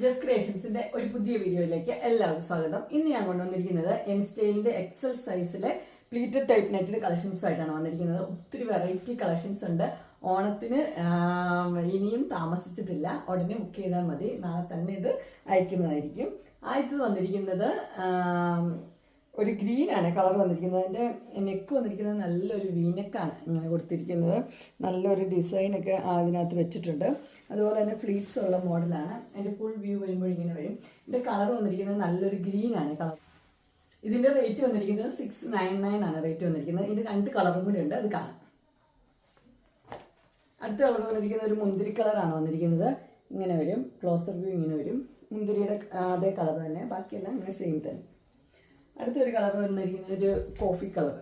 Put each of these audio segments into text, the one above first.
Just ക്രിയേഷൻസിന്റെ ഒരു പുതിയ വീഡിയോയിലേക്ക് എല്ലാവർക്കും സ്വാഗതം. ഇന്ന് ഞാൻ കൊണ്ടുവന്നിരിക്കുന്നത് എൻ സ്റ്റൈലിന്റെ എക്സൽ സൈസിലെ പ്ലീറ്റഡ് ടൈപ്പ് നെറ്റിൽ കളക്ഷൻസ് ആയിട്ടാണ് വന്നിരിക്കുന്നത്. ഒത്തിരി വെറൈറ്റി കളക്ഷൻസ് ഉണ്ട്. ഓണത്തിന് ഇനിയും താമസിച്ചിട്ടില്ല. ഉടനെ ബുക്ക് ചെയ്താൽ മതി. നാളെ തന്നെ ഇത് അയക്കുന്നതായിരിക്കും. ആദ്യത്തത് വന്നിരിക്കുന്നത് ഒരു ഗ്രീൻ ആണ്. കളർ വന്നിരിക്കുന്നത്. അതിന്റെ നെക്ക് വന്നിരിക്കുന്നത് നല്ലൊരു വീനെക്കാണ് ഇങ്ങനെ കൊടുത്തിരിക്കുന്നത്. നല്ലൊരു ഡിസൈനൊക്കെ അതിനകത്ത് വെച്ചിട്ടുണ്ട്. അതുപോലെ തന്നെ ഫ്ലീറ്റ്സ് ഉള്ള മോഡലാണ് അതിന്റെ ഫുൾ വ്യൂ വരുമ്പോൾ ഇങ്ങനെ വരും. ഇതിന്റെ കളർ വന്നിരിക്കുന്നത് നല്ലൊരു ഗ്രീൻ ആണ്. കളർ ഇതിന്റെ റേറ്റ് വന്നിരിക്കുന്നത് സിക്സ് നയൻ നയൻ ആണ് റേറ്റ് വന്നിരിക്കുന്നത്. ഇതിന്റെ രണ്ട് കളറും കൂടി ഉണ്ട്. അത് കാണാം. അടുത്ത കളർ വന്നിരിക്കുന്നത് ഒരു മുന്തിരി കളറാണ് വന്നിരിക്കുന്നത്. ഇങ്ങനെ വരും. ക്ലോസർ വ്യൂ ഇങ്ങനെ വരും. മുന്തിരിയുടെ അതേ കളർ തന്നെ. ബാക്കിയെല്ലാം ഇങ്ങനെ സെയിം തന്നെ. അടുത്തൊരു കളർ വന്നിരിക്കുന്നത് ഒരു കോഫി കളർ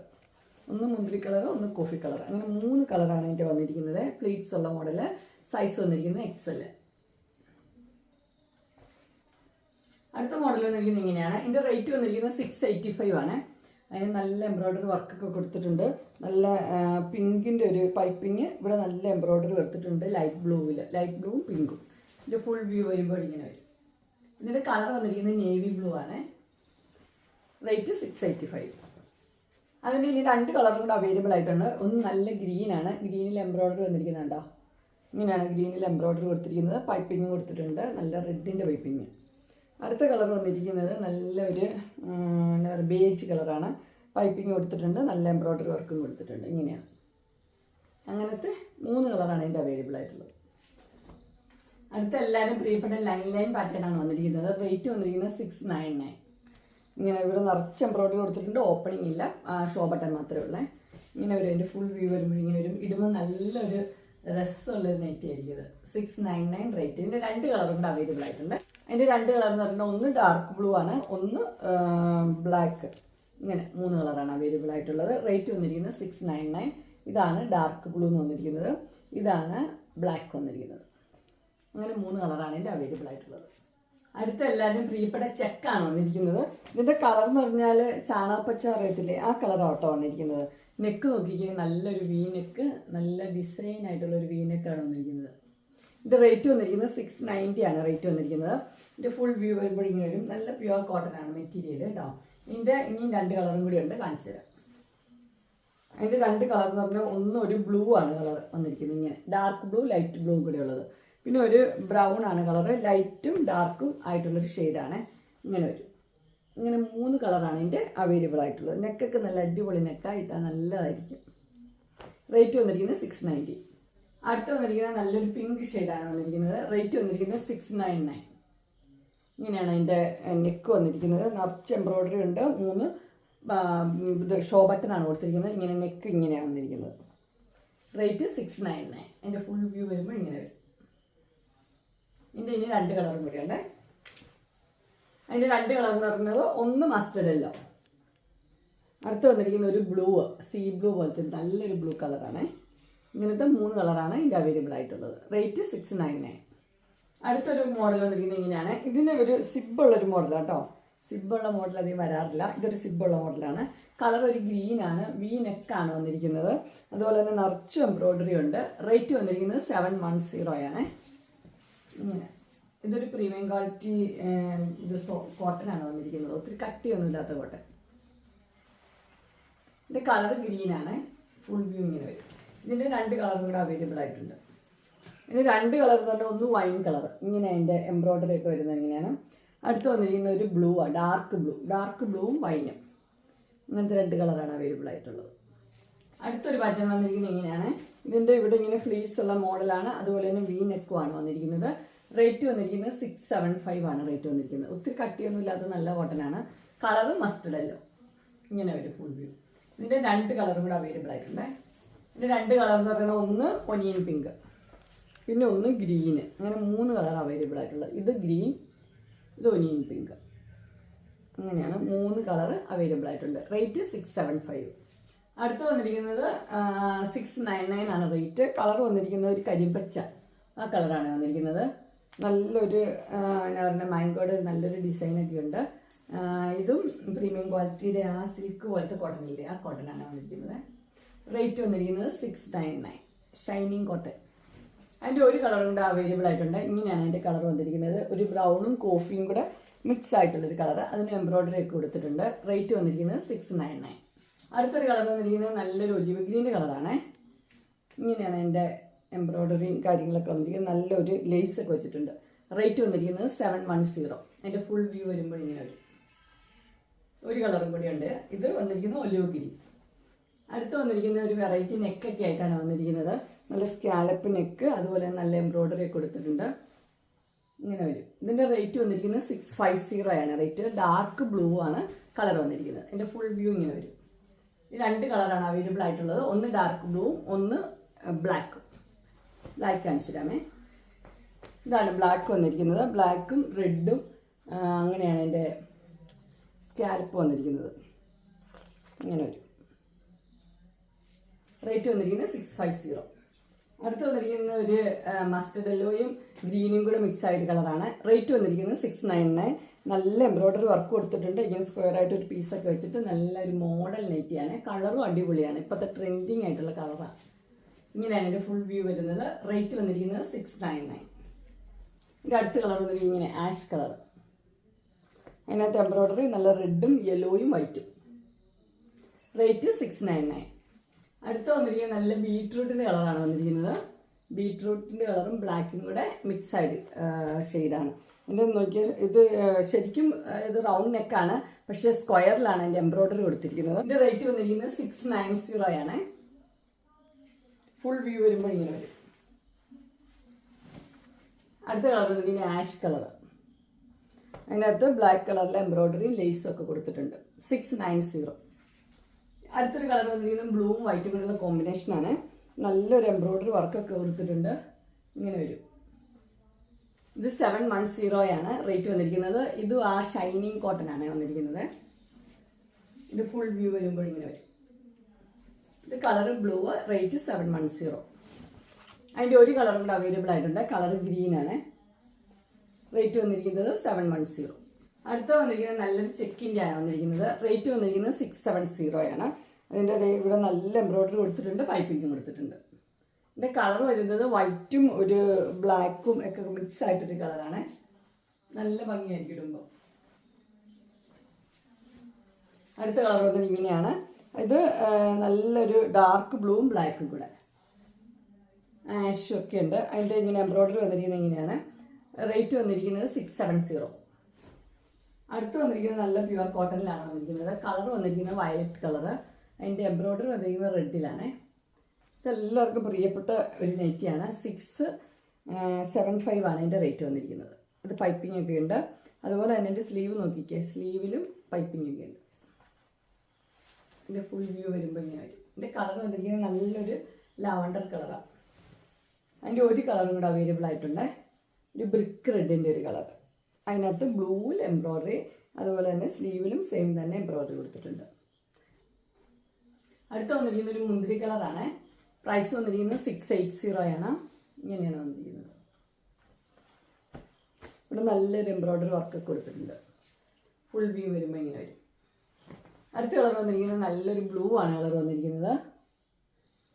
ഒന്ന് മുന്തിരി കളർ ഒന്ന് കോഫി കളർ അങ്ങനെ മൂന്ന് കളറാണ് എന്റെ വന്നിരിക്കുന്നത്. പ്ലേറ്റ്സ് ഉള്ള മോഡൽ സൈസ് വന്നിരിക്കുന്നത് എക്സൽ അടുത്ത മോഡൽ വന്നിരിക്കുന്നത് ഇങ്ങനെയാണ്. ഇതിന്റെ റേറ്റ് വന്നിരിക്കുന്നത് സിക്സ് എയ്റ്റി ഫൈവ് ആണ്. അതിന് നല്ല എംബ്രോയ്ഡറി വർക്കൊക്കെ കൊടുത്തിട്ടുണ്ട്. നല്ല പിങ്കിന്റെ ഒരു പൈപ്പിങ് ഇവിടെ നല്ല എംബ്രോയ്ഡറി കൊടുത്തിട്ടുണ്ട് ലൈറ്റ് ബ്ലൂവിൽ ലൈറ്റ് ബ്ലൂവും പിങ്കും ഇതിന്റെ ഫുൾ വ്യൂ വരുമ്പോൾ ഇങ്ങനെ വരും. ഇതിന്റെ കളർ വന്നിരിക്കുന്നത് നേവി ബ്ലൂ ആണ്. റേറ്റ് സിക്സ് എയ്റ്റി ഫൈവ് അതിന് ഇനി രണ്ട് കളറും കൂടെ അവൈലബിൾ ആയിട്ടുണ്ട്. ഒന്ന് നല്ല ഗ്രീനാണ് ഗ്രീനിൽ എംബ്രോയ്ഡറി വന്നിരിക്കുന്നുണ്ടോ? ഇങ്ങനെയാണ് ഗ്രീനിൽ എംബ്രോയ്ഡറി കൊടുത്തിരിക്കുന്നത്. പൈപ്പിംഗ് കൊടുത്തിട്ടുണ്ട്. നല്ല റെഡിന്റെ പൈപ്പിംഗ്. അടുത്ത കളർ വന്നിരിക്കുന്നത് നല്ല ഒരു എന്താ പറയുക ബേജ് കളറാണ്. പൈപ്പിംഗ് കൊടുത്തിട്ടുണ്ട്. നല്ല എംബ്രോയ്ഡറി വർക്കും കൊടുത്തിട്ടുണ്ട്. ഇങ്ങനെയാണ്. അങ്ങനത്തെ മൂന്ന് കളറാണ് അതിന്റെ അവൈലബിൾ ആയിട്ടുള്ളത്. അടുത്ത എല്ലാവരും പ്രിയപ്പെട്ട ലൈൻ ലൈൻ പാറ്റേണാണ് വന്നിരിക്കുന്നത്. റേറ്റ് വന്നിരിക്കുന്നത് സിക്സ് നയൻ നയൻ ഇങ്ങനെ ഇവിടെ നിറച്ച് എംബ്രോയ്ഡറി കൊടുത്തിട്ടുണ്ട്. ഓപ്പണിംഗ് ഇല്ല. ഷോ ബട്ടൺ മാത്രമേ ഉള്ളേ. ഇങ്ങനെ വരും. അതിന്റെ ഫുൾ വ്യൂ വരുമ്പോൾ ഇങ്ങനെ വരും. ഇടുമ്പോൾ നല്ലൊരു രസമുള്ളൊരു നെറ്റ് ആയിരിക്കും ഇത്. സിക്സ് നയൻ നയൻ റേറ്റ് ഇതിന്റെ രണ്ട് കളറുണ്ട് അവൈലബിൾ ആയിട്ടുണ്ട്. അതിന്റെ രണ്ട് കളർ എന്ന് പറഞ്ഞാൽ ഒന്ന് ഡാർക്ക് ബ്ലൂ ആണ് ഒന്ന് ബ്ലാക്ക് ഇങ്ങനെ മൂന്ന് കളറാണ് അവൈലബിൾ ആയിട്ടുള്ളത്. റേറ്റ് വന്നിരിക്കുന്നത് സിക്സ് നയൻ നയൻ ഇതാണ് ഡാർക്ക് ബ്ലൂ എന്ന് വന്നിരിക്കുന്നത്. ഇതാണ് ബ്ലാക്ക് വന്നിരിക്കുന്നത്. അങ്ങനെ മൂന്ന് കളറാണ് ഇതിന്റെ അവൈലബിൾ ആയിട്ടുള്ളത്. അടുത്ത എല്ലാവരും പ്രിയപ്പെട്ട ചെക്കാണ് വന്നിരിക്കുന്നത്. ഇതിന്റെ കളർ എന്ന് പറഞ്ഞാൽ ചാണകപ്പച്ച അറിയത്തില്ലേ ആ കളറാണ് കേട്ടോ വന്നിരിക്കുന്നത്. നെക്ക് നോക്കിക്കേ നല്ലൊരു വി നെക്ക് നല്ല ഡിസൈൻ ആയിട്ടുള്ള ഒരു വി നെക്കാണ് വന്നിരിക്കുന്നത്. ഇതിന്റെ റേറ്റ് വന്നിരിക്കുന്നത് സിക്സ് നയന്റി ആണ് റേറ്റ് വന്നിരിക്കുന്നത്. ഇതിന്റെ ഫുൾ വ്യൂ വരുമ്പോൾ ഇങ്ങനെ വരും. നല്ല പ്യുവർ കോട്ടൺ ആണ് മെറ്റീരിയൽ കേട്ടോ ഇതിന്റെ ഇനിയും രണ്ട് കളറും കൂടി ഉണ്ട് കാണിച്ചു തരാം. അതിന്റെ രണ്ട് കളർ എന്ന് പറഞ്ഞാൽ ഒന്ന് ഒരു ബ്ലൂ ആണ് കളർ വന്നിരിക്കുന്നത് ഇങ്ങനെ. ഡാർക്ക് ബ്ലൂ ലൈറ്റ് ബ്ലൂ കൂടെ ഉള്ളത്. പിന്നെ ഒരു ബ്രൗൺ ആണ് കളർ ലൈറ്റും ഡാർക്കും ആയിട്ടുള്ളൊരു ഷെയ്ഡാണ് ഇങ്ങനെ വരും. ഇങ്ങനെ മൂന്ന് കളറാണ് ഇതിന്റെ അവൈലബിൾ ആയിട്ടുള്ളത്. നെക്കൊക്കെ നല്ല അടിപൊളി നെക്കായിട്ടാണ് നല്ലതായിരിക്കും. റേറ്റ് വന്നിരിക്കുന്നത് സിക്സ് നയന്റി അടുത്ത് വന്നിരിക്കുന്നത് നല്ലൊരു പിങ്ക് ഷെയ്ഡാണ് വന്നിരിക്കുന്നത്. റേറ്റ് വന്നിരിക്കുന്നത് സിക്സ് നയൻ നയൻ ഇങ്ങനെയാണ് അതിന്റെ നെക്ക് വന്നിരിക്കുന്നത്. നിറച്ച് എംബ്രോയ്ഡറി ഉണ്ട്. മൂന്ന് ഇത് ഷോ ബട്ടനാണ് കൊടുത്തിരിക്കുന്നത്. ഇങ്ങനെ നെക്ക് ഇങ്ങനെയാണ് വന്നിരിക്കുന്നത്. റേറ്റ് സിക്സ് നയൻ നയൻ എന്റെ ഫുൾ വ്യൂ വരുമ്പോൾ ഇങ്ങനെ വരും. ഇതിന്റെ ഇനി രണ്ട് കളറും കൂടി ഉണ്ട്. അതിന്റെ രണ്ട് കളർ എന്ന് പറയുന്നത് ഒന്ന് മസ്റ്റർഡ് എല്ലോ അടുത്ത് വന്നിരിക്കുന്ന ഒരു ബ്ലൂ സീ ബ്ലൂ പോലത്തെ നല്ലൊരു ബ്ലൂ കളറാണ് ഇങ്ങനത്തെ മൂന്ന് കളറാണ് ഇതിന്റെ അവൈലബിൾ ആയിട്ടുള്ളത്. റേറ്റ് സിക്സ് നയൻ നയൻ അടുത്തൊരു മോഡൽ വന്നിരിക്കുന്നത് ഇങ്ങനെയാണ്. ഇതിന് ഒരു സിബുള്ളൊരു മോഡലാണ് കേട്ടോ സിബുള്ള മോഡൽ അധികം വരാറില്ല. ഇതൊരു സിബുള്ള മോഡലാണ് കളർ ഒരു ഗ്രീൻ ആണ്. വി നെക്കാണ് വന്നിരിക്കുന്നത്. അതുപോലെ തന്നെ നിറച്ചും എംബ്രോയ്ഡറി ഉണ്ട്. റേറ്റ് വന്നിരിക്കുന്നത് സെവൻ വൺ സീറോ ആണ്. ഇങ്ങനെ. ഇതൊരു പ്രീമിയം ക്വാളിറ്റി ഇത് കോട്ടൺ ആണ് വന്നിരിക്കുന്നത്. ഒത്തിരി കട്ടിയൊന്നും ഇല്ലാത്ത കോട്ടൺ ഇതിന്റെ കളർ ഗ്രീൻ ആണ്. ഫുൾ വ്യൂ ഇങ്ങനെ വരും. ഇതിന്റെ രണ്ട് കളറും കൂടെ അവൈലബിൾ ആയിട്ടുണ്ട്. ഇതിന് രണ്ട് കളർ എന്ന് പറഞ്ഞാൽ ഒന്ന് വൈൻ കളർ ഇങ്ങനെ അതിന്റെ എംബ്രോയ്ഡറി ഒക്കെ വരുന്നത് എങ്ങനെയാണ്? അടുത്ത് വന്നിരിക്കുന്ന ഒരു ബ്ലൂ ആണ് ഡാർക്ക് ബ്ലൂ ഡാർക്ക് ബ്ലൂവും വൈനും ഇങ്ങനത്തെ രണ്ട് കളറാണ് അവൈലബിൾ ആയിട്ടുള്ളത്. അടുത്തൊരു പാറ്റേൺ വന്നിരിക്കുന്നത് ഇങ്ങനെയാണ് ഇതിന്റെ ഇവിടെ ഇങ്ങനെ ഫ്ലീസ് ഉള്ള മോഡലാണ് അതുപോലെ തന്നെ വി നെക്കുമാണ് വന്നിരിക്കുന്നത്. റേറ്റ് വന്നിരിക്കുന്നത് സിക്സ് സെവൻ ഫൈവ് ആണ് റേറ്റ് വന്നിരിക്കുന്നത്. ഒത്തിരി കട്ടിയൊന്നും ഇല്ലാത്ത നല്ല കോട്ടനാണ് കളറ് മസ്റ്റർഡ് അല്ലോ ഇങ്ങനെ ഒരു ഫുൾ വ്യൂ ഇതിന്റെ രണ്ട് കളറും കൂടെ അവൈലബിൾ ആയിട്ടുണ്ട്. ഇതിന്റെ രണ്ട് കളർ എന്ന് പറയുന്നത് ഒന്ന് ഒനിയൻ പിങ്ക് പിന്നെ ഒന്ന് ഗ്രീന് അങ്ങനെ മൂന്ന് കളർ അവൈലബിൾ ആയിട്ടുള്ളത്. ഇത് ഗ്രീൻ ഇത് ഒനിയൻ പിങ്ക് അങ്ങനെയാണ് മൂന്ന് കളർ അവൈലബിൾ ആയിട്ടുണ്ട്. റേറ്റ് സിക്സ് സെവൻ ഫൈവ് അടുത്ത് വന്നിരിക്കുന്നത് സിക്സ് നയൻ നയൻ ആണ് റേറ്റ് കളർ വന്നിരിക്കുന്നത് ഒരു കരിമ്പച്ച. ആ കളറാണ് വന്നിരിക്കുന്നത്. നല്ലൊരു എന്നാ പറയുക മാങ്കോയുടെ നല്ലൊരു ഡിസൈനൊക്കെ ഉണ്ട്. ഇതും പ്രീമിയം ക്വാളിറ്റിയുടെ ആ സിൽക്ക് പോലത്തെ കോട്ടൺ ഇല്ലേ? ആ കോട്ടനാണ് വന്നിരിക്കുന്നത്. റേറ്റ് വന്നിരിക്കുന്നത് six nine nine shining cotton അതിന്റെ ഒരു കളറും കൂടെ അവൈലബിൾ ആയിട്ടുണ്ട്. ഇങ്ങനെയാണ് അതിന്റെ കളർ വന്നിരിക്കുന്നത്. ഒരു ബ്രൗണും കോഫിയും കൂടെ മിക്സ് ആയിട്ടുള്ളൊരു കളർ അതിന് എംബ്രോയ്ഡറി ഒക്കെ കൊടുത്തിട്ടുണ്ട്. റേറ്റ് വന്നിരിക്കുന്നത് സിക്സ് നയൻ നയൻ അടുത്തൊരു കളർ വന്നിരിക്കുന്നത് നല്ലൊരു ഒലിവ് ഗ്രീന്റെ കളറാണ് ഇങ്ങനെയാണ് എന്റെ എംബ്രോയ്ഡറിയും കാര്യങ്ങളൊക്കെ വന്നിരിക്കുന്നത് നല്ലൊരു ലേസ് ഒക്കെ വെച്ചിട്ടുണ്ട്. റേറ്റ് വന്നിരിക്കുന്നത് സെവൻ വൺ സീറോ അതിന്റെ ഫുൾ വ്യൂ വരുമ്പോൾ ഇങ്ങനെ ഒരു കളറും കൂടി ഉണ്ട്. ഇത് വന്നിരിക്കുന്നത് ഒലോഗിരി അടുത്ത് വന്നിരിക്കുന്ന ഒരു വെറൈറ്റി നെക്കൊക്കെ ആയിട്ടാണ് വന്നിരിക്കുന്നത്. നല്ല സ്കാലപ്പ് നെക്ക് അതുപോലെ നല്ല എംബ്രോയ്ഡറി കൊടുത്തിട്ടുണ്ട്. ഇങ്ങനെ വരും. ഇതിന്റെ റേറ്റ് വന്നിരിക്കുന്നത് സിക്സ് ഫൈവ് സീറോ ആണ്. റേറ്റ് ഡാർക്ക് ബ്ലൂ ആണ് കളർ വന്നിരിക്കുന്നത്. ഇതിന്റെ ഫുൾ വ്യൂ ഇങ്ങനെ വരും. രണ്ട് കളറാണ് അവൈലബിൾ ആയിട്ടുള്ളത്. ഒന്ന് ഡാർക്ക് ബ്ലൂവും ഒന്ന് ബ്ലാക്കും ബ്ലാക്ക് കാണിച്ചു തരാമേ ഇതാണ് ബ്ലാക്ക് വന്നിരിക്കുന്നത്. ബ്ലാക്കും റെഡും അങ്ങനെയാണ് എന്റെ സ്കാൽപ്പ് വന്നിരിക്കുന്നത്. ഇങ്ങനെ വരും. റേറ്റ് വന്നിരിക്കുന്നത് സിക്സ് ഫൈവ് സീറോ അടുത്ത് വന്നിരിക്കുന്ന ഒരു മസ്റ്റർഡ് എല്ലോയും ഗ്രീനും കൂടെ മിക്സ് ആയിട്ട് കളറാണ് റേറ്റ് വന്നിരിക്കുന്നത് സിക്സ് നയൻ നയൻ നല്ല എംബ്രോയ്ഡറി വർക്ക് കൊടുത്തിട്ടുണ്ട്. ഇങ്ങനെ സ്ക്വയർ ആയിട്ട് ഒരു പീസൊക്കെ വെച്ചിട്ട് നല്ലൊരു മോഡൽ നെറ്റിയാണ് കളറും അടിപൊളിയാണ്. ഇപ്പോഴത്തെ ട്രെൻഡിങ് ആയിട്ടുള്ള കളറാണ് ഇങ്ങനെയാണ് എന്റെ ഫുൾ വ്യൂ വരുന്നത്. റേറ്റ് വന്നിരിക്കുന്നത് സിക്സ് നയൻ നയൻ എന്റെ അടുത്ത കളർ വന്നിരിക്കുന്നത് ഇങ്ങനെ ആഷ് കളർ അതിനകത്ത് എംബ്രോയിഡറി നല്ല റെഡും യെല്ലോയും വൈറ്റും റേറ്റ് സിക്സ് നയൻ നയൻ അടുത്ത വന്നിരിക്കുന്നത് നല്ല ബീട്രൂട്ടിന്റെ കളറാണ് വന്നിരിക്കുന്നത്. ബീട്രൂട്ടിന്റെ കളറും ബ്ലാക്കും കൂടെ മിക്സ് ആയിട്ട് ഷെയ്ഡാണ് എന്റെ നോക്കിയാൽ ഇത് ശരിക്കും ഇത് റൗണ്ട് നെക്കാണ് പക്ഷേ സ്ക്വയറിലാണ് എന്റെ എംബ്രോയ്ഡറി കൊടുത്തിരിക്കുന്നത്. ഇതിന്റെ റേറ്റ് വന്നിരിക്കുന്നത് സിക്സ് നയൻ സീറോ ആണ്. ഫുൾ വ്യൂ വരുമ്പോൾ ഇങ്ങനെ വരും. അടുത്ത കളർ വന്നിരിക്കുന്നത് ആഷ് കളർ. അതിനകത്ത് ബ്ലാക്ക് കളറിൽ എംബ്രോയ്ഡറി ലേസും ഒക്കെ കൊടുത്തിട്ടുണ്ട്. സിക്സ് നയൻ സീറോ അടുത്തൊരു കളർ വന്നിരിക്കുന്നത് ബ്ലൂവും വൈറ്റും കൂടെയുള്ള കോമ്പിനേഷനാണ് നല്ലൊരു എംബ്രോയ്ഡറി വർക്കൊക്കെ കൊടുത്തിട്ടുണ്ട്. ഇങ്ങനെ വരും. ഇത് സെവൻ വൺ സീറോയാണ് റേറ്റ് വന്നിരിക്കുന്നത്. ഇതും ആ ഷൈനിങ് കോട്ടൺ ആണ് വന്നിരിക്കുന്നത്. ഇത് ഫുൾ വ്യൂ വരുമ്പോൾ ഇങ്ങനെ വരും. ഇത് colour blue rate seven one zero. അതിന്റെ ഒരു കളറും കൂടെ അവൈലബിൾ ആയിട്ടുണ്ട്. കളർ ആണ്. റേറ്റ് വന്നിരിക്കുന്നത് സെവൻ വൺ സീറോ. അടുത്ത വന്നിരിക്കുന്നത് നല്ലൊരു ചെക്കിന്റെ ആണ് വന്നിരിക്കുന്നത്. റേറ്റ് വന്നിരിക്കുന്നത് സിക്സ് സെവൻ സീറോ ആണ്. അതിന്റെ ഇവിടെ നല്ല എംബ്രോയ്ഡറി കൊടുത്തിട്ടുണ്ട് പൈപ്പിങ്ങും കൊടുത്തിട്ടുണ്ട്. ഇതിന്റെ കളർ വരുന്നത് വൈറ്റും ഒരു ബ്ലാക്കും ഒക്കെ മിക്സ് ആയിട്ടൊരു കളറാണ്. നല്ല ഭംഗിയായിരിക്കും ഇടുമ്പോൾ അടുത്ത കളർ വന്നിരിക്കുന്നതാണ് ഇത് നല്ലൊരു ഡാർക്ക് ബ്ലൂവും ബ്ലാക്കും കൂടെ. ആഷും ഒക്കെ ഉണ്ട്. അതിന്റെ ഇങ്ങനെ എംബ്രോയ്ഡറി വന്നിരിക്കുന്നത് ഇങ്ങനെയാണ്. റേറ്റ് വന്നിരിക്കുന്നത് സിക്സ് സെവൻ സീറോ അടുത്ത് വന്നിരിക്കുന്നത് നല്ല പ്യുവർ കോട്ടണിലാണ് വന്നിരിക്കുന്നത്. കളർ വന്നിരിക്കുന്നത് വയലറ്റ് കളർ അതിന്റെ എംബ്രോയ്ഡറി വന്നിരിക്കുന്നത് റെഡിലാണ് ഇതെല്ലാവർക്കും പ്രിയപ്പെട്ട ഒരു നെറ്റിയാണ് സിക്സ് സെവൻ ഫൈവ് ആണ് അതിന്റെ റേറ്റ് വന്നിരിക്കുന്നത്. ഇത് പൈപ്പിംഗ് ഒക്കെ ഉണ്ട്. അതുപോലെ തന്നെ എന്റെ സ്ലീവ് നോക്കിക്കേ. സ്ലീവിലും പൈപ്പിംഗ് ഒക്കെ ഉണ്ട്. ഇതിന്റെ ഫുൾ വ്യൂ വരുമ്പോൾ ഇങ്ങനെ വരും. ഇതിന്റെ കളർ വന്നിരിക്കുന്നത് നല്ലൊരു ലാവണ്ടർ കളറാണ് അതിന്റെ ഒരു കളറും കൂടെ അവൈലബിൾ ആയിട്ടുണ്ട്. ഒരു ബ്രിക്ക് റെഡിന്റെ ഒരു കളർ അതിനകത്ത് ബ്ലൂവിൽ എംബ്രോയ്ഡറി അതുപോലെ തന്നെ സ്ലീവിലും സെയിം തന്നെ എംബ്രോയ്ഡറി കൊടുത്തിട്ടുണ്ട്. അടുത്ത വന്നിരിക്കുന്ന ഒരു മുന്തിരി കളറാണ് പ്രൈസ് വന്നിരിക്കുന്നത് സിക്സ് എയ്റ്റ് സീറോ ആണ്. ഇങ്ങനെയാണ് വന്നിരിക്കുന്നത്. ഇവിടെ നല്ലൊരു എംബ്രോയിഡറി വർക്ക് കൊടുത്തിട്ടുണ്ട്. ഫുൾ വ്യൂ വരുമ്പോൾ ഇങ്ങനെ വരും. അടുത്ത കളർ വന്നിരിക്കുന്നത് നല്ലൊരു ബ്ലൂ ആണ് കളർ വന്നിരിക്കുന്നത്.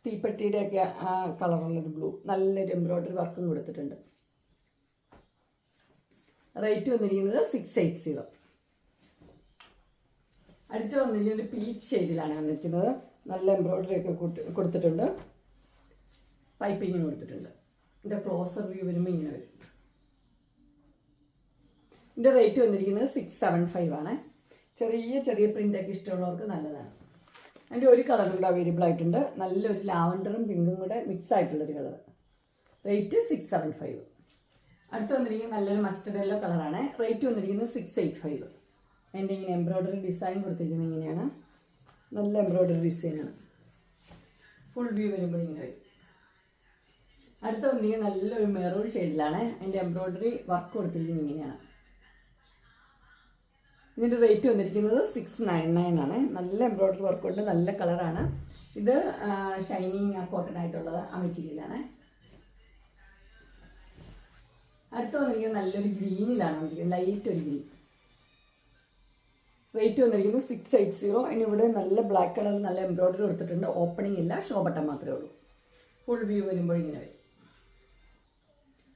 തീപ്പെട്ടിയുടെ ഒക്കെ ആ കളറുള്ളൊരു ബ്ലൂ നല്ലൊരു എംബ്രോയ്ഡറി വർക്കും കൊടുത്തിട്ടുണ്ട്. റേറ്റ് വന്നിരിക്കുന്നത് സിക്സ് എയ്റ്റ് സീറോ അടുത്ത് വന്നിരിക്കുന്നത് പീച്ച് ഷെയ്ഡിലാണ് വന്നിരിക്കുന്നത്. നല്ല എംബ്രോയ്ഡറി ഒക്കെ കൊടുത്തിട്ടുണ്ട്. പൈപ്പിങ്ങും കൊടുത്തിട്ടുണ്ട്. ഇതിന്റെ ക്ലോസർ വ്യൂ വരുമ്പോൾ ഇങ്ങനെ വരും. ഇതിന്റെ റേറ്റ് വന്നിരിക്കുന്നത് സിക്സ് സെവൻ ഫൈവ് ആണ്. ചെറിയ ചെറിയ പ്രിന്റൊക്കെ ഇഷ്ടമുള്ളവർക്ക് നല്ലതാണ്. അതിന്റെ ഒരു കളർ കൂടെ അവൈലബിൾ ആയിട്ടുണ്ട്. നല്ലൊരു ലാവൻഡറും പിങ്കും കൂടെ മിക്സ് ആയിട്ടുള്ളൊരു colour rate six seven five അടുത്ത് വന്നിരിക്കുന്നത് നല്ലൊരു മസ്റ്റർഡ് യെല്ലോ കളറാണ് റേറ്റ് വന്നിരിക്കുന്നത് സിക്സ് എയ്റ്റ് ഫൈവ് അതിന്റെ ഇങ്ങനെ എംബ്രോയ്ഡറി ഡിസൈൻ കൊടുത്തിരിക്കുന്നത് ഇങ്ങനെയാണ്. നല്ല എംബ്രോയ്ഡറി ഡിസൈനാണ് ഫുൾ വ്യൂ വരുമ്പോൾ ഇങ്ങനെ വരും. അടുത്ത വന്നിരിക്കുന്നത് നല്ലൊരു മെറൂൺ ഷെയ്ഡിലാണ് അതിന്റെ എംബ്രോയ്ഡറി വർക്ക് കൊടുത്തിരിക്കുന്നത് ഇങ്ങനെയാണ്. ഇതിന്റെ റേറ്റ് വന്നിരിക്കുന്നത് സിക്സ് നയൻ നയൻ ആണ്. നല്ല എംബ്രോയ്ഡറി വർക്ക് ഉണ്ട് നല്ല കളറാണ് ഇത് ഷൈനിങ് കോട്ടൺ ആയിട്ടുള്ളത് ആ മെറ്റീരിയലാണ് അടുത്ത് വന്നിരിക്കുന്നത് നല്ലൊരു ഗ്രീനിലാണ് വന്നിരിക്കുന്നത് ലൈറ്റ് ഒരു ഗ്രീൻ. റേറ്റ് വന്നിരിക്കുന്നത് സിക്സ് എയ്റ്റ് സീറോ അതിന് ഇവിടെ നല്ല ബ്ലാക്ക് കളർ നല്ല എംബ്രോയ്ഡറി കൊടുത്തിട്ടുണ്ട്. ഓപ്പണിംഗ് ഇല്ല ഷോ ബട്ടൺ മാത്രമേ ഉള്ളൂ. ഫുൾ വ്യൂ വരുമ്പോൾ ഇങ്ങനെ വരും.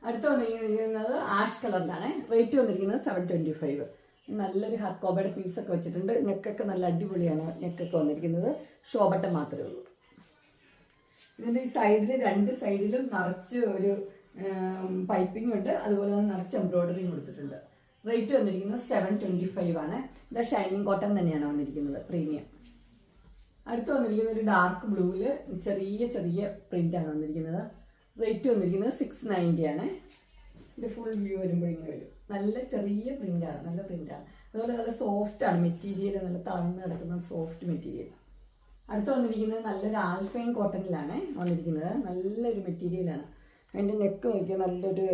അടുത്ത് വന്നിരിക്കുന്നത് ആഷ് കളറിലാണ് റേറ്റ് വന്നിരിക്കുന്നത് സെവൻ ട്വന്റി ഫൈവ് നല്ലൊരു ഹക്കോബയുടെ പീസൊക്കെ വെച്ചിട്ടുണ്ട്. നെക്കൊക്കെ നല്ല അടിപൊളിയാണ് നെക്കൊക്കെ വന്നിരിക്കുന്നത്. ഷോബട്ടം മാത്രമേ ഉള്ളൂ. ഇതിന്റെ ഈ സൈഡിൽ രണ്ട് സൈഡിലും നിറച്ച് ഒരു പൈപ്പിംഗ് ഉണ്ട്. അതുപോലെ തന്നെ നിറച്ച് എംബ്രോയിഡറിയും കൊടുത്തിട്ടുണ്ട്. റേറ്റ് വന്നിരിക്കുന്നത് സെവൻ ട്വന്റി ഫൈവ് ആണ്. ഇത് ഷൈനിങ് കോട്ടൺ തന്നെയാണ് വന്നിരിക്കുന്നത് പ്രീമിയം അടുത്ത് വന്നിരിക്കുന്ന ഒരു ഡാർക്ക് ബ്ലൂവിൽ ചെറിയ ചെറിയ പ്രിന്റാണ് വന്നിരിക്കുന്നത്. റേറ്റ് വന്നിരിക്കുന്നത് സിക്സ് നയന്റി ആണ്. ഇത് ഫുൾ വ്യൂ വരുമ്പോൾ ഇങ്ങനെ വരും. നല്ല ചെറിയ പ്രിന്റാണ് നല്ല പ്രിന്റാണ് അതുപോലെ നല്ല സോഫ്റ്റ് ആണ് മെറ്റീരിയൽ നല്ല തളർന്ന് കിടക്കുന്ന സോഫ്റ്റ് മെറ്റീരിയൽ അടുത്ത് വന്നിരിക്കുന്നത് നല്ലൊരു ആൽഫൈൻ കോട്ടണിലാണ് വന്നിരിക്കുന്നത്. നല്ലൊരു മെറ്റീരിയലാണ് അതിന്റെ നെക്ക് നോക്കിയാൽ നല്ലൊരു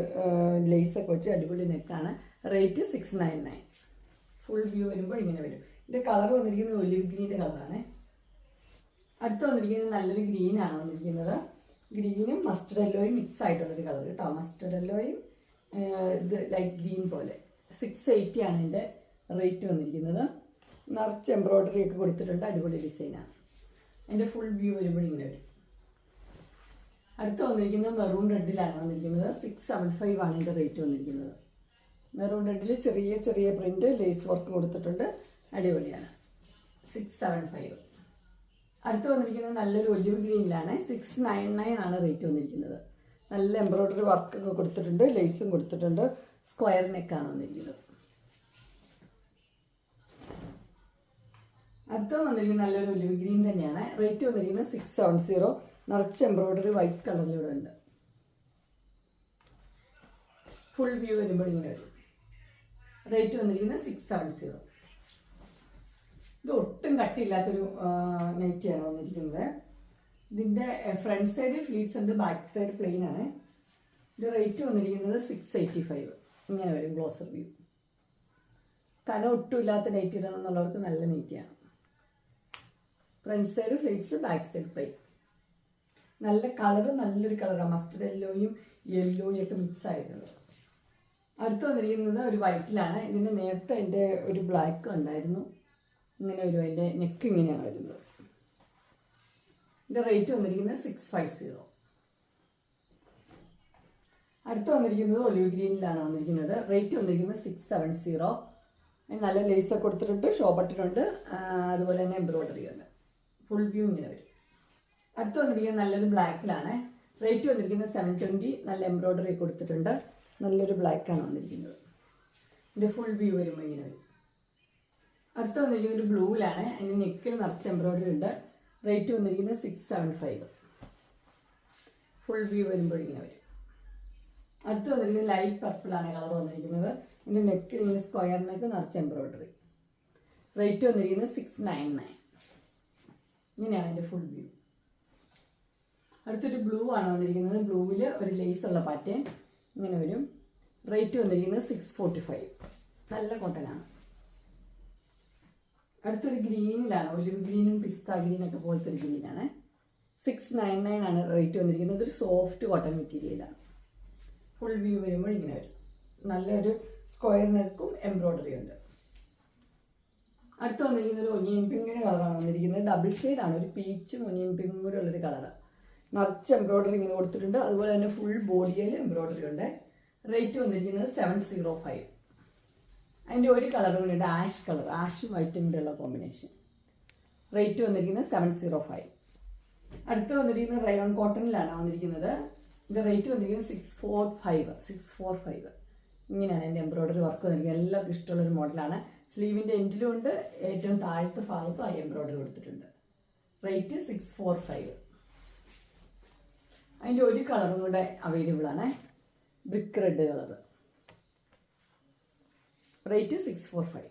ലേസൊക്കെ വെച്ച് അടിപൊളി നെക്കാണ് rate six nine nine full view വരുമ്പോൾ ഇങ്ങനെ വരും. ഇതിന്റെ കളർ വന്നിരിക്കുന്നത് ഒലിവ് ഗ്രീന്റെ കളറാണ് അടുത്ത് വന്നിരിക്കുന്നത് നല്ലൊരു ഗ്രീനാണ് വന്നിരിക്കുന്നത്. ഗ്രീനും മസ്റ്റർഡ് എല്ലോയും മിക്സ് ആയിട്ടുള്ളൊരു കളർ കേട്ടോ. മസ്റ്റർഡ് യെല്ലോയും ഇത് ലൈറ്റ് ഗ്രീൻ പോലെ. സിക്സ് എയ്റ്റി ആണ് ഇതിന്റെ റേറ്റ് വന്നിരിക്കുന്നത്. നിറച്ച് എംബ്രോയ്ഡറി ഒക്കെ കൊടുത്തിട്ടുണ്ട്. അടിപൊളി ഡിസൈനാണ് അതിന്റെ ഫുൾ വ്യൂ വരുമ്പോൾ ഇങ്ങനെ വരും. അടുത്ത് വന്നിരിക്കുന്നത് മെറൂൺ റെഡിലാണ് വന്നിരിക്കുന്നത്. സിക്സ് സെവൻ ഫൈവ് ആണ് ഇതിന്റെ റേറ്റ് വന്നിരിക്കുന്നത്. മെറൂൺ റെഡിൽ ചെറിയ ചെറിയ പ്രിന്റ് ലേസ് വർക്ക് കൊടുത്തിട്ടുണ്ട്. അടിപൊളിയാണ്. സിക്സ് സെവൻ ഫൈവ് അടുത്ത് വന്നിരിക്കുന്നത് നല്ലൊരു ഒലിവ് ഗ്രീനിലാണ് സിക്സ് നയൻ നയൻ ആണ് റേറ്റ് വന്നിരിക്കുന്നത്. നല്ല എംബ്രോയ്ഡറി വർക്കൊക്കെ കൊടുത്തിട്ടുണ്ട് ലേസും കൊടുത്തിട്ടുണ്ട്. സ്ക്വയർ നെക്കാണ് വന്നിരിക്കുന്നത്. അടുത്ത വന്നിരിക്കുന്നത് നല്ലൊരു ഒലിവ് ഗ്രീൻ തന്നെയാണ്. റേറ്റ് വന്നിരിക്കുന്നത് സിക്സ് സെവൻ സീറോ നിറച്ച് എംബ്രോയ്ഡറി വൈറ്റ് കളറിലൂടെ ഉണ്ട്. ഫുൾ വ്യൂ വരുമ്പോൾ ഇങ്ങനെ വരും. റേറ്റ് വന്നിരിക്കുന്നത് സിക്സ് സെവൻ സീറോ ഇത് ഒട്ടും കട്ടിയില്ലാത്തൊരു നെറ്റിയാണ് വന്നിരിക്കുന്നത്. ഇതിന്റെ ഫ്രണ്ട് സൈഡ് ഫ്ലീറ്റ്സ് ഉണ്ട് ബാക്ക് സൈഡ് പ്ലെയിൻ ആണ്. ഇത് റേറ്റ് വന്നിരിക്കുന്നത് സിക്സ് എയ്റ്റി ഫൈവ് ഇങ്ങനെ വരും ഗ്ലോസർ വ്യൂ കന ഒട്ടും ഇല്ലാത്ത ഡേറ്റ് ഇടണം എന്നുള്ളവർക്ക് നല്ല നെറ്റിയാണ് front side pleats back side plain നല്ല കളർ നല്ലൊരു കളറാണ് മസ്റ്റർഡ് യെല്ലോയും യെല്ലോയും ഒക്കെ മിക്സ് ആയിട്ടുള്ളത്. അടുത്ത് വന്നിരിക്കുന്നത് ഒരു വൈറ്റിലാണ് ഇതിന്റെ നേരത്തെ എന്റെ ഒരു ബ്ലാക്ക് ഉണ്ടായിരുന്നു. ഇങ്ങനെ ഒരു അതിന്റെ നെക്ക് ഇങ്ങനെയാണ് വരുന്നത്. ഇതിന്റെ റേറ്റ് വന്നിരിക്കുന്നത് സിക്സ് ഫൈവ് സീറോ അടുത്ത് വന്നിരിക്കുന്നത് ഒലിവ് ഗ്രീനിലാണ് വന്നിരിക്കുന്നത്. റേറ്റ് വന്നിരിക്കുന്നത് സിക്സ് സെവൻ സീറോ നല്ല ലേസ് കൊടുത്തിട്ടുണ്ട് ഷോ ബട്ടനുണ്ട് അതുപോലെ തന്നെ എംബ്രോയിഡറി ഉണ്ട്. ഫുൾ വ്യൂ ഇങ്ങനെ വരും. അടുത്ത് വന്നിരിക്കുന്നത് നല്ലൊരു ബ്ലാക്കിലാണ് റേറ്റ് വന്നിരിക്കുന്നത് സെവൻ ട്വന്റി നല്ല എംബ്രോയിഡറി കൊടുത്തിട്ടുണ്ട്. നല്ലൊരു ബ്ലാക്കാണ് വന്നിരിക്കുന്നത്. ഇതിന്റെ ഫുൾ വ്യൂ വരുമ്പോൾ ഇങ്ങനെ വരും. അടുത്ത് വന്നിരിക്കുന്നത് ഒരു ബ്ലൂവിലാണ് അതിന് നെക്കിൽ നിറച്ച് എംബ്രോയിഡറി ഉണ്ട്. റേറ്റ് വന്നിരിക്കുന്നത് six seven five. Full view വരുമ്പോൾ ഇങ്ങനെ വരും. അടുത്ത് വന്നിരിക്കുന്നത് ലൈറ്റ് പർപ്പിളാണ് കളർ വന്നിരിക്കുന്നത്. ഇതിന്റെ നെക്കിൽ ഇങ്ങനെ സ്ക്വയർ നെക്ക് നിറച്ച് എംബ്രോയിഡറി. റേറ്റ് വന്നിരിക്കുന്നത് സിക്സ് നയൻ നയൻ. ഇങ്ങനെയാണ് അതിന്റെ ഫുൾ വ്യൂ. അടുത്തൊരു ബ്ലൂ ആണ് വന്നിരിക്കുന്നത്. ബ്ലൂവിൽ ഒരു ലേസ് ഉള്ള പാറ്റേൺ ഇങ്ങനെ വരും. റേറ്റ് വന്നിരിക്കുന്നത് സിക്സ് ഫോർട്ടി ഫൈവ്. നല്ല കോട്ടനാണ് അടുത്തൊരു ഗ്രീനിലാണ് ഒലിവ് ഗ്രീനും പിസ്ത ഗ്രീനൊക്കെ പോലത്തെ ഒരു ഗ്രീനാണ്. സിക്സ് നയൻ നയൻ ആണ് റേറ്റ് വന്നിരിക്കുന്നത്. ഇതൊരു സോഫ്റ്റ് കോട്ടൺ മെറ്റീരിയലാണ് ഫുൾ വ്യൂ വരുമ്പോൾ ഇങ്ങനെ വരും. നല്ലൊരു സ്ക്വയർ നെക്കും എംബ്രോയ്ഡറി ഉണ്ട്. അടുത്ത് വന്നിരിക്കുന്നത് ഒരു ഒനിയൻ പിങ്കിന്റെ കളറാണ് വന്നിരിക്കുന്നത്. ഡബിൾ ഷെയ്ഡാണ് ഒരു പീച്ചും ഒനിയൻ പിങ്കും കൂടെ ഉള്ളൊരു കളറാണ് നിറച്ച് എംബ്രോയ്ഡറി ഇങ്ങനെ കൊടുത്തിട്ടുണ്ട്. അതുപോലെ തന്നെ ഫുൾ ബോഡിയിൽ എംബ്രോയ്ഡറി ഉണ്ട്. റേറ്റ് വന്നിരിക്കുന്നത് സെവൻ സീറോ ഫൈവ് അതിന്റെ ഒരു കളർ കൂടിയുണ്ട് ആഷ് കളർ ആഷും വൈറ്റും കൂടെ ഉള്ള കോമ്പിനേഷൻ റേറ്റ് വന്നിരിക്കുന്നത് സെവൻ സീറോ ഫൈവ് അടുത്ത് വന്നിരിക്കുന്നത് റയോൺ കോട്ടണിലാണ് വന്നിരിക്കുന്നത്. ഇതിന്റെ റേറ്റ് വന്നിരിക്കുന്നത് six four five six four five ഇങ്ങനെയാണ് എന്റെ എംബ്രോയ്ഡറി വർക്ക് വന്നിരിക്കുന്നത്. എല്ലാവർക്കും ഇഷ്ടമുള്ളൊരു മോഡലാണ് സ്ലീവിന്റെ എൻഡിലും ഉണ്ട്. ഏറ്റവും താഴത്തെ ഭാഗത്തും ആ എംബ്രോയ്ഡറി കൊടുത്തിട്ടുണ്ട്. റേറ്റ് സിക്സ് ഫോർ ഫൈവ് അതിന്റെ ഒരു കളറും കൂടെ അവൈലബിൾ ആണ്. Brick red colour rate six four five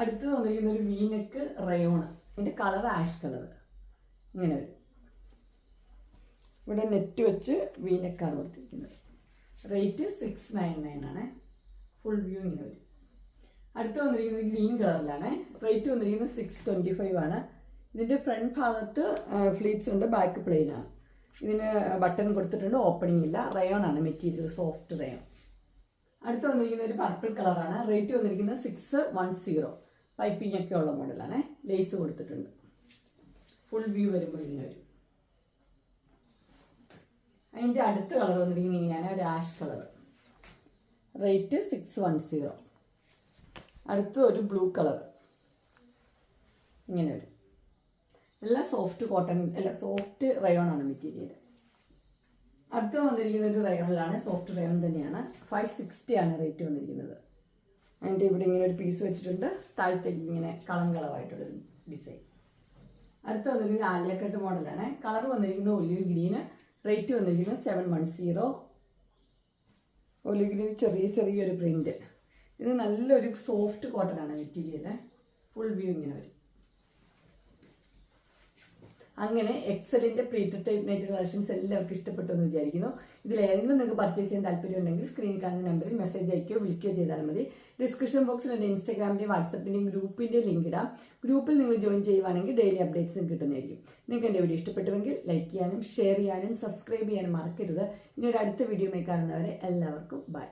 അടുത്ത് വന്നിരിക്കുന്ന ഒരു വീനക്ക് റയോണ് ഇതിന്റെ കളർ ആഷ് കളർ ഇങ്ങനെ ഇവിടെ നെറ്റ് വെച്ച് വീനക്കാണ് കൊടുത്തിരിക്കുന്നത്. റേറ്റ് സിക്സ് നയൻ നയൻ ആണ്. ഫുൾ വ്യൂ ഇങ്ങനെ വരും. അടുത്ത് വന്നിരിക്കുന്നത് ഗ്രീൻ കളറിലാണ് റേറ്റ് വന്നിരിക്കുന്നത് സിക്സ് ട്വന്റി ഫൈവ് ആണ്. ഇതിന്റെ ഫ്രണ്ട് ഭാഗത്ത് ഫ്ലീറ്റ്സ് ഉണ്ട്. ബാക്ക് പ്ലെയിൻ ആണ്. ഇതിന് ബട്ടൺ കൊടുത്തിട്ടുണ്ട്. ഓപ്പണിംഗ് ഇല്ല. റയോൺ ആണ്. മെറ്റീരിയൽ സോഫ്റ്റ് റയോൺ അടുത്ത് വന്നിരിക്കുന്ന ഒരു പർപ്പിൾ കളറാണ് റേറ്റ് വന്നിരിക്കുന്നത് സിക്സ് വൺ സീറോ പൈപ്പിംഗ് ഒക്കെ ഉള്ള മോഡലാണേ ലേസ് കൊടുത്തിട്ടുണ്ട്. ഫുൾ വ്യൂ വരുമ്പോൾ ഇങ്ങനെ വരും. അതിന്റെ അടുത്ത കളർ വന്നിരിക്കുന്നത് ഇങ്ങനെയാണ്. ഒരു ash colour rate six one zero അടുത്ത് ഒരു ബ്ലൂ കളർ ഇങ്ങനെ വരും. എല്ലാം സോഫ്റ്റ് കോട്ടൺ അല്ല സോഫ്റ്റ് റയോൺ ആണ് മെറ്റീരിയൽ അടുത്ത വന്നിരിക്കുന്നത് റയോണിലാണ് സോഫ്റ്റ് റയോൺ തന്നെയാണ്. ഫൈവ് സിക്സ്റ്റിയാണ് റേറ്റ് വന്നിരിക്കുന്നത്. അതിന്റെ ഇവിടെ ഇങ്ങനെ ഒരു പീസ് വെച്ചിട്ടുണ്ട്. താഴത്തേക്ക് ഇങ്ങനെ കളം കളവായിട്ടുള്ളൊരു ഡിസൈൻ അടുത്ത് വന്നിരിക്കുന്നത് ആലിയക്കട്ട് മോഡലാണ്. കളർ വന്നിരിക്കുന്നത് ഒലിവ് ഗ്രീന് റേറ്റ് വന്നിരിക്കുന്നത് seven one zero olive green ചെറിയ ചെറിയൊരു പ്രിന്റ് ഇത് നല്ലൊരു സോഫ്റ്റ് കോട്ടൺ ആണ് മെറ്റീരിയൽ ഫുൾ വ്യൂ ഇങ്ങനെ വരും. അങ്ങനെ എക്സലിന്റെ പ്രീറ്റഡ് നൈറ്റ് കളക്ഷൻസ് എല്ലാവർക്കും ഇഷ്ടപ്പെട്ടു എന്ന് വിചാരിക്കുന്നു. ഇതിൽ ഏതെങ്കിലും നിങ്ങൾക്ക് പർച്ചേസ് ചെയ്യാൻ താല്പര്യം ഉണ്ടെങ്കിൽ സ്ക്രീനിൽ കാണുന്ന നമ്പറിൽ മെസ്സേജ് അയക്കുകയോ വിളിക്കുകയോ ചെയ്താൽ മതി. ഡിസ്ക്രിപ്ഷൻ ബോക്സിൽ എന്റെ ഇൻസ്റ്റാഗ്രാമിന്റെയും വാട്സപ്പിന്റെയും ഗ്രൂപ്പിന്റെ ലിങ്ക് ഇടാം. ഗ്രൂപ്പിൽ നിങ്ങൾ ജോയിൻ ചെയ്യുവാണെങ്കിൽ ഡെയിലി അപ്ഡേറ്റ്സ് കിട്ടുന്നതായിരിക്കും. നിങ്ങൾക്ക് എന്റെ വീഡിയോ ഇഷ്ടപ്പെട്ടുവെങ്കിൽ ലൈക്ക് ചെയ്യാനും ഷെയർ ചെയ്യാനും സബ്സ്ക്രൈബ് ചെയ്യാനും മറക്കരുത്. ഇനി ഒരു അടുത്ത വീഡിയോ കാണുന്നവരെ എല്ലാവർക്കും ബൈ